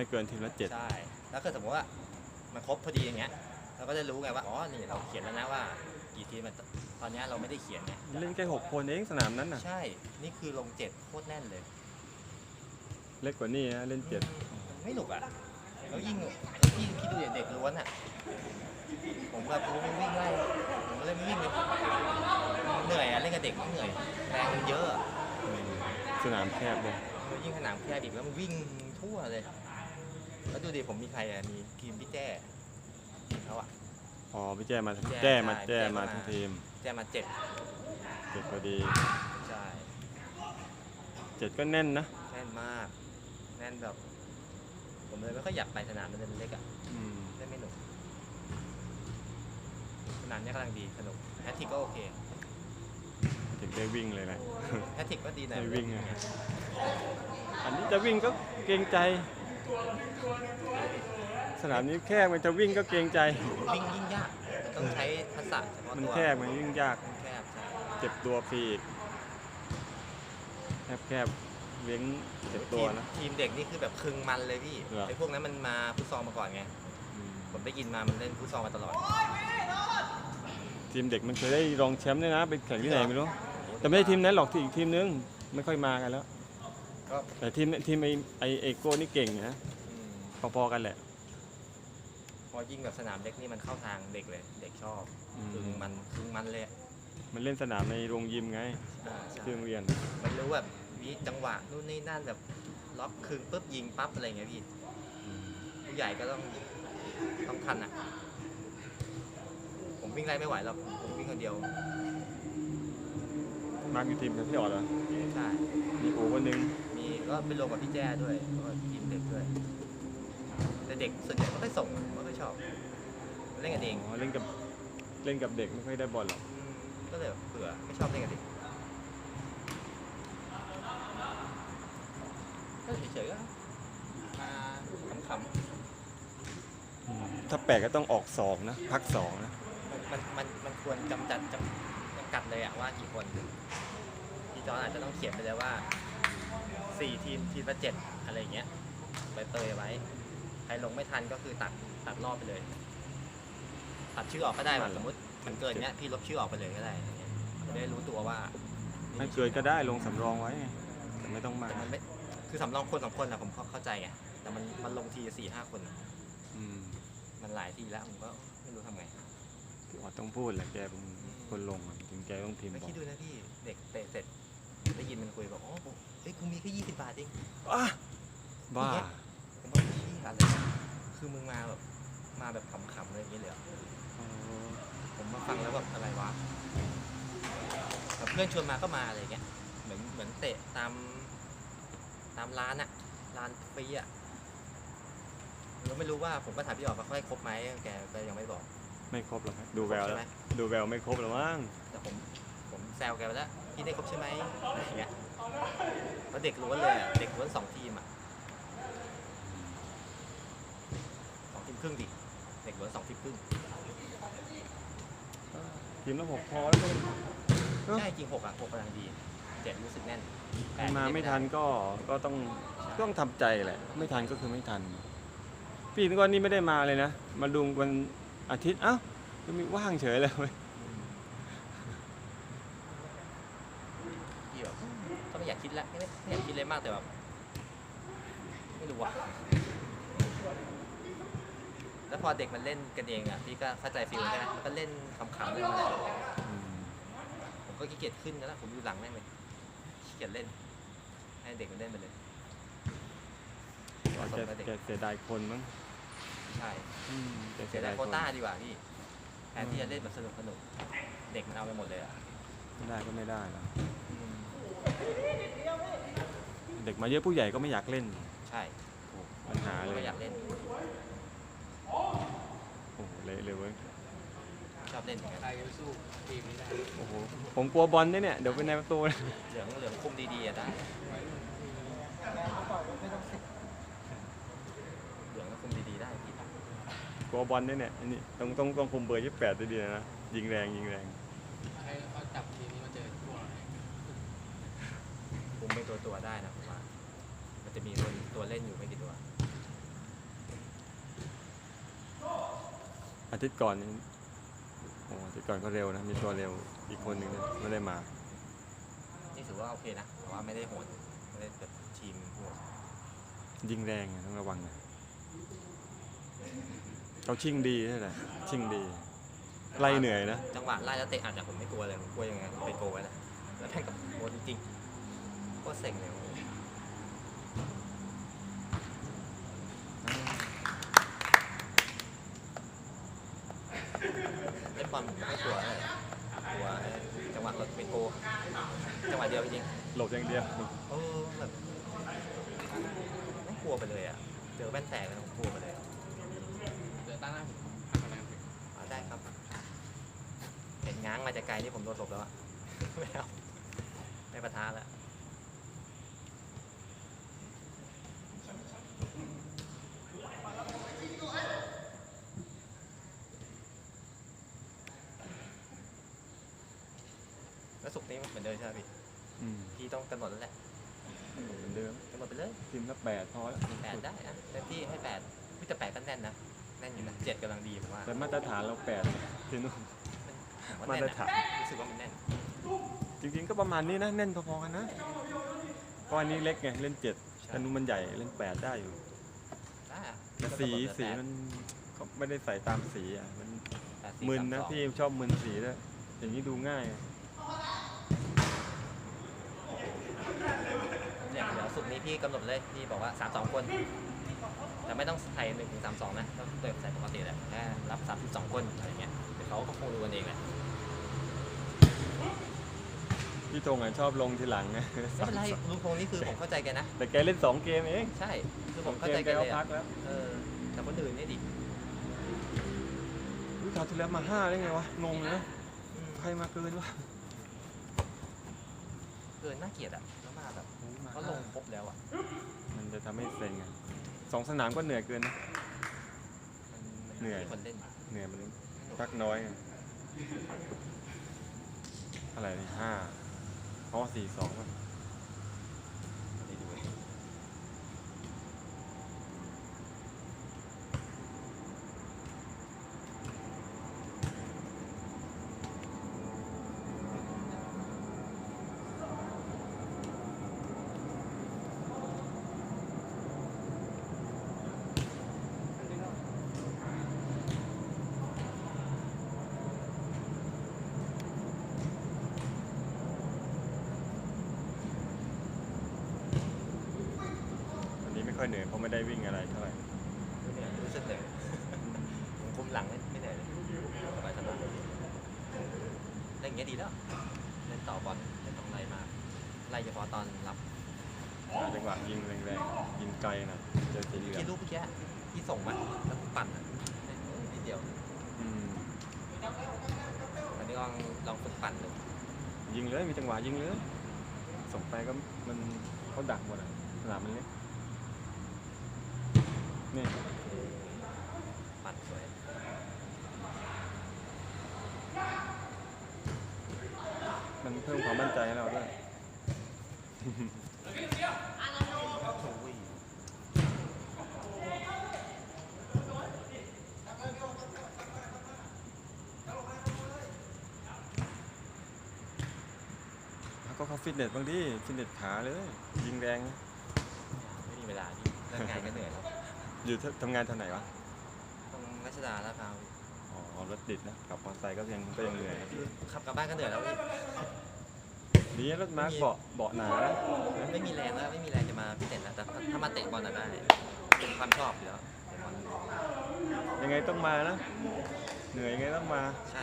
ไม่เกินทีมละเจ็ดใช่ แล้วก็สมมติว่ามันครบพอดีอย่างเงี้ย เราก็จะรู้ไงว่า อ๋อ นี่เราเขียนแล้วนะว่า กี่ทีมมันตอนเนี้ยเราไม่ได้เขียนไงเล่นแค่หกคนเองสนามนั้นน่ะ ใช่ นี่คือลงเจ็ดโคตรแน่นเลยเล็กกว่านี่นะเล่นเจ็ดไม่หนุกอะ แล้วยิ่งยิ่งคิดดูอย่างเด็กล้วนอะ ผมกับผมวิ่งไล่ผมก็เลยไม่วิ่งเลยเหนื่อยอะเล่นกับเด็กมันเหนื่อยแรงมันเยอะอะสนามแคบเลยยิ่งสนามแคบอีกแล้วมันวิ่งทั่วเลย แล้วดูดิผมมีใครอะมีทีมพี่แจ้เขาอะพอพี่แจ้มาแจ้แจ้มาใช่แจ้แจ้มามา ทั้งทีมแจ้มาเจ็ดเจ็ดพอดีใช่เจ็ดก็แน่นนะแน่นมากแน่นแบบ ผมเลยไม่ค่อยอยากไปสนามมันเล็กอะอืมเล่นไม่หนุกสนามเนี้ยกำลังดีสนุกแฮตติกก็โอเคถึงได้วิ่งเลยนะ แฮตติกก็ดีหน่อยได้วิ่งอะ อันนี้จะวิ่งก็เกรงใจ สนามนี้แคบมันจะวิ่งก็เกรงใจ วิ่งยิ่งยากมันต้องใช้ทักษะเฉพาะมันตัวแคบมันยิ่งยากมันแคบใช่เจ็บตัวฟรีอีกแคบแคบเว้งเจ็บตัวนะ ทีมเด็กนี่คือแบบคึงมันเลยพี่ เหรอ ไอ้พวกนั้นมันมาฟุตซอลมาก่อนไง อืมผมได้ยินมา มันเล่นฟุตซอลมาตลอดทีมเด็กมันเคยได้รองแชมป์ด้วยนะไปแข่งที่ไหนไม่รู้ แต่ไม่ใช่ทีมนั้นหรอกที่อีกทีมนึง ไม่ค่อยมากันแล้ว ก็แต่ทีมทีมไอไอเอโก้นี่เก่งนะอืมพอๆกันแหละ พอยิ่งแบบสนามเล็กนี่มันเข้าทางเด็กเลย เด็กชอบอืม คึงมันคึงมันเลยอะมันเล่นสนามในโรงยิมไงอ่าใช่ที่โรงเรียน มันรู้แบบมีจังหวะนู่นนี่นั่นแบบล็อกคึงปุ๊บยิงปั๊บอะไรอย่างเงี้ยพี่ผู้ใหญ่ก็ต้องต้องทันอะ ผมวิ่งไล่ไม่ไหวหรอกผมวิ่งคนเดียวมาร์กอยู่ทีมกับพี่ออดเหรอ ใช่ มีโอคนหนึงมี ก็ไปลงกับพี่แจ้ด้วยแล้วก็ทีมเด็กด้วย แต่เด็กส่วนใหญ่ไม่ค่อยส่งไม่ค่อยชอบ เล่นกันเองอ๋อเล่นกับเล่นกับเด็กไม่ค่อยได้บอลหรอกอืมก็เลยเผื่อไม่ชอบเล่นกับเด็กก็เฉยๆก็มาขำอืมถ้าแปลกก็ต้องออกสองนะ พักสองนะๆมันมันมันควรจำจัดจำจำกัดเลยอะว่ากี่คนพี่จอนอาจจะต้องเขียนไปเลยว่า สี่ทีมทีมละเจ็ดอะไรอย่างเงี้ยไปเตยไว้ ใครลงไม่ทันก็คือตัดตัดรอบไปเลย ตัดชื่อออกก็ได้แบบสมมติมันเกินเนี้ยพี่ลบชื่อออกไปเลยก็ได้อย่างเงี้ยจะได้รู้ตัวว่าไม่เกินก็ได้ลงสำรองไว้ไงแต่ไม่ต้องมาแต่มันไม่คือสำรองคนสองคนอะผมเข้าใจไงแต่มันมันลงทีสี่ห้าคนอะอืมมันหลายทีแล้วผมก็ไม่รู้ทำไง พี่ออดต้องพูดแหละแกเป็นคนลงอะจริงแกต้องพิมพ์ไม่บอคิกดดูนะพี่เด็กเตะเสร็จ ได้ยินมันคุยบอกอ๋อผมเฮ้ยกูมีแค่ยี่สิบบาทเองอะบ้า ผมว่าพี่อะไรวะคือมึงมาแบบมาแบบขำๆเลยอย่างนี้เลยเหรออ๋อผมมาฟังแล้วแบบอะไรวะแบบเพื่อนชวนมาก็มาอะไรเงี้ยเหมือนเหมือนเตะตามตามร้านอะร้านฟรีอะเราไม่รู้ว่าผมก็ถามพี่ออกว่าเขาให้ครบไหมแกก็ยังไม่บอกไม่ครบหรอกครับดูแววใช่แล้ว ไหมดูแววไม่ครบหรอกมั้งแต่ผมผมแซวแกไปแล้ว พี่ได้ครบใช่ไหมอะไรเงี้ยเพราะเด็กล้วนเลยอะเด็กล้วนสองทีมอะสองทีมครึ่งดิเด็กล้วนสองทีมครึ่งทีมละหกพอแล้วเนอะใช่จริงหกอะหกกำลังดีเจ็ดรู้สึกแน่นใครมาไม่ทันก็ก็ต้องต้องทำใจแหละ ไม่ทันก็คือไม่ทัน พี่นึกว่านี่ไม่ได้มาเลยนะ มาดูวันอาทิตย์เอ้าก็มีว่างเฉยเลยเว้ย พี่แบบก็ไม่อยากคิดละไม่ได้ไม่อยากคิดเลยมากแต่แบบไม่รู้ว่ะแล้วพอเด็กมันเล่นกันเองอะพี่ก็เข้าใจฟีลใช่ไหมมันก็เล่นขำๆเลยมันอืมผมก็ขี้เกียจขึ้นแล้วผมอยู่หลังแม่งเลยขี้เกียจเล่น ให้เด็กมันเล่นไปเลยอ๋อแกแกเสียดายคนมั้งใช่อืมแกเสีเสียยดาดายยโควคนต้าดีกว่าพี่แทนที่จะเล่นแบบสนุกสนุกเด็กมันเอาไปหมดเลยอะไม่ได้ก็ไม่ได้แล้ว เด็กมาเยอะผู้ใหญ่ก็ไม่อยากเล่นใช่โอ้ปัญหาเลยไม่อยากเล่น โอ้โหเละเลยเว้ยชอบเล่นอย่างนั้นไทยก็สู้ทีมนี้ได้โอ้โหผมกลัวบอลเนี่ยเนี่ยเดี๋ยวเป็นในประตูนะเหลืองเหลืองคุมดีๆอะได้เหลืองก็คุมดีๆได้พี่กลัวบอลเนี่ยเนี่ยอันนี้ต้องต้องต้องคุมเบอร์ยี่แปดดีๆนะยิงแรงยิงแรงให้เขาจับทีมนี้มาเจอพวกคุมเป็นตัวตัวๆได้นะผันจะมีตัวเล่นอยู่ไม่กี่ตัวอาทิตย์ก่อนนี่โอ้อาทิตย์ก่อนก็เร็วนะ มีตัวเร็วอีกคนหนึ่งไม่ได้มา นี่ถือว่าโอเคนะแต่ว่าไม่ได้โหดไม่ได้แบบทีมพวกยิงแรงต้องระวังนะเขาชิงดีใช่ไหมชิงดีไล่เหนื่อยนะ จังหวะไล่แล้วเตะอาจจะผมไม่กลัวเลยผมกลัวยังไงไปโกไว้แหละแล้วแม่งกับโหดจริงๆโคเส็งเลย เล่นบอลผมไม่กลัวเลยกลัวไอ้จังหวะรถเป็นโกจังหวะเดียวจริงหลบอย่างเดียว ๆเออแบบไม่กลัวไปเลยอะ เจอแว่นแตกแล้วผมกลัวไปเลยเดี๋ยวตั้งหน้าผมทำอะไรกันเอาได้ครับ เห็นง้างมาจากไกลนี่ผมโดนหลบแล้วอะไม่เอาไม่ปะทะแล้ว แล้วสุกร์นี้เหมือนเดิมใช่ไหมพี่อืมพี่ต้องกำหนดแล้วแหละเหมือนเดิมกำหนดไปเลยทีมละแปดพอแล้วแปดได้อะเต็มที่ให้แปดพี่แต่แปดก็แน่นนะแน่นอยู่นะเจ็ดกำลังดีผมว่าแต่มาตรฐานเราแปดที่นู่นผมว่ามาแน่นตรนะฐานรู้สึกว่ามันแน่นจริงๆก็ประมาณนี้นะแน่นพอๆกันนะเพราะอันนี้เล็กไงเล่นเจ็ดใช่อันนู้นมันใหญ่เล่นแปดได้อยู่ได้อะแต่ก็สีกำหนดเหลือสีแปดมันก็ไม่ได้ใส่ตามสีอะมันแปดสี่มึนสานะสองพี่ชอบมึนสีด้วยอย่างนี้ดูง่าย เนี่ยเดี๋ยวสุกร์นี้พี่กำหนดเลยพี่บอกว่าสามสองคน แต่ไม่ต้องใส่หนึ่งถึงสามสองนะต้องเติมใส่ปกติแหละแค่รับสามสิบสองคนอะไรเงี้ยเดี๋ยวเขาก็คงดูกันเองแหละพี่ธงอะชอบลงทีหลังไงไม่เป็นไรลุงพงษ์นี่คือผมเข้าใจแกนะ แต่แกเล่นสองเกมเองใช่คือสผอมงเข้าเกมใจแกแกก็เลยพัอะกแล้วเออแต่คนอื่นนี่ดิอุ๊ยคราวที่แล้วมาห้าได้ไงวะงงเลยนะอืมใครมาเกินวะเกินน่าเกลียดอะ แล้วมาแบบโอ้ยมาเขาลงครบแล้วอะ มันจะทำให้เซ็งไงสองสนามก็เหนื่อยเกินนะ มันมัเหนื่อย มีคนเล่นเหนื่อยมันพักน้อยไงอะไรนี่ห้าอ๋อสี่สองป่ะ ไม่ดู วันนี้ไม่ค่อย เหนื่อยเพราะไม่ได้วิ่งอะไรเท่าไหร่ไม่เหนื่อยรู้สึกเหนื่อยผมคุมหลังไม่ไม่เหนื่อยเลยสบายสบายเล่นอย่างเงี้ยดีแล้วเล่นต่อบอลไม่ต้องไล่มากไล่เฉพาะตอนรับหาจังหวะยิงแรงๆยิงไกลหน่อยเจอสีเหลืองที่ลูกเมื่อกี้ที่ส่งมาแล้วปั่นอะนิดเดียวอืมอันนี้ลองลองฝึกปั่นดูยิงเลยมีจังหวะยิงเลยส่งไปก็มันเขาดักหมดอะสนามมันเล็ก นี่ปั่นสวยมันเพิ่มความมั่นใจให้เราด้วยโอ้ยแล้วก็เขาฟิตเนสบางทีฟิตเนสขาเลย ยิงแรง ไม่มีเวลาที่เลิกงานก็เหนื่อยแล้ว อยู่ททำงานทางไหนวะตรงรัชดาแล้วครับอ๋อรถติดนะขับมอเตอร์ไซค์ก็ยังก็ยังเหนื่อยนะขับกลับบ้านก็เหนื่อยแล้วพี่ดีนะรถมาร์คเบาะเบาะหนานะไม่มีแรงแล้วไม่มีแรงจะมาพิเศษแล้วแต่ถ้ามาเตะบอลน่ะได้เป็นความชอบอยู่แล้วเตะบอลยังไงต้องมานะ เหนื่อยยังไงต้องมาใช่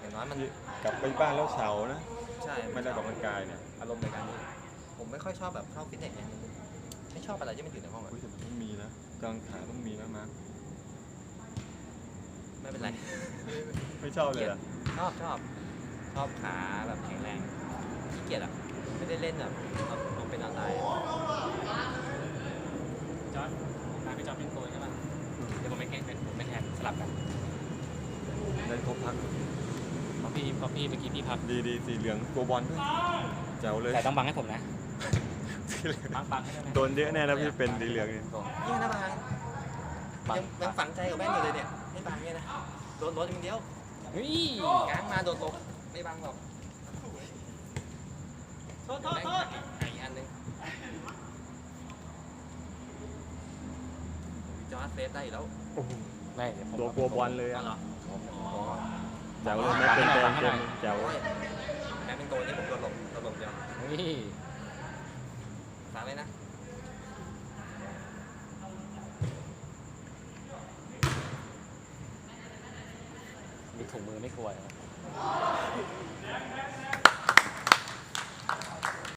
อย่างน้อยมันกลับไปบ้านแล้วเฉานะ ใช่ไม่ได้ออกกำลังกายเนี่ยอารมณ์ในการนี้ผมไม่ค่อยชอบแบบเข้าฟิตเนสเนี่ย ไม่ชอบอะไรที่มันอยู่ในห้องอะอุ้ยแต่มันต้องมีนะกลางขาต้องมีนะมาร์คไม่เป็นไรไม่ชอบเลยเหรอะชอบชอบชอบขาแบบแข็งแรงขี้เกียจอะไม่ได้เล่นแบบเอาเอาเป็นเอาตายอะจอร์ดมาพี่จอร์ดเป็นโกยใช่ป่ะเดี๋ยวผมไปแข่งเป็นผมไปแทนสลับกันได้ครบพักเพราะพี่เพราะพี่เมื่อกี้พี่พักดีดีสีเหลืองตัวบอลด้วยแจ๋วเลยแต่ต้องบังให้ผมนะ บังบังให้ด้วยนะโดนเยอะแน่นะพี่เป็นสีเหลืองเนี่ยนี่นะบางบังยังยังฝังใจกับแม่นอยู่เลยเนี่ยไม่บังเนี่ยนะโดนรถอย่างเดียวเฮ้ยง้างมาโดนลบไม่บังหรอกโทษโทษโทษหายอีกอันหนึงจอร์ดเซฟได้อยู่แล้วไม่เดี๋ยวผมตัวกลัวบอลเลยอ๋ออะเหรอแจ๋วเลยนะเป็นเกมเกมแจ๋วโอ้ยแม่เป็นโกลนี่ผมโดนหลบโดนหลบเดียวเามเลยนะมีถุงมือไม่กลัวเหรอ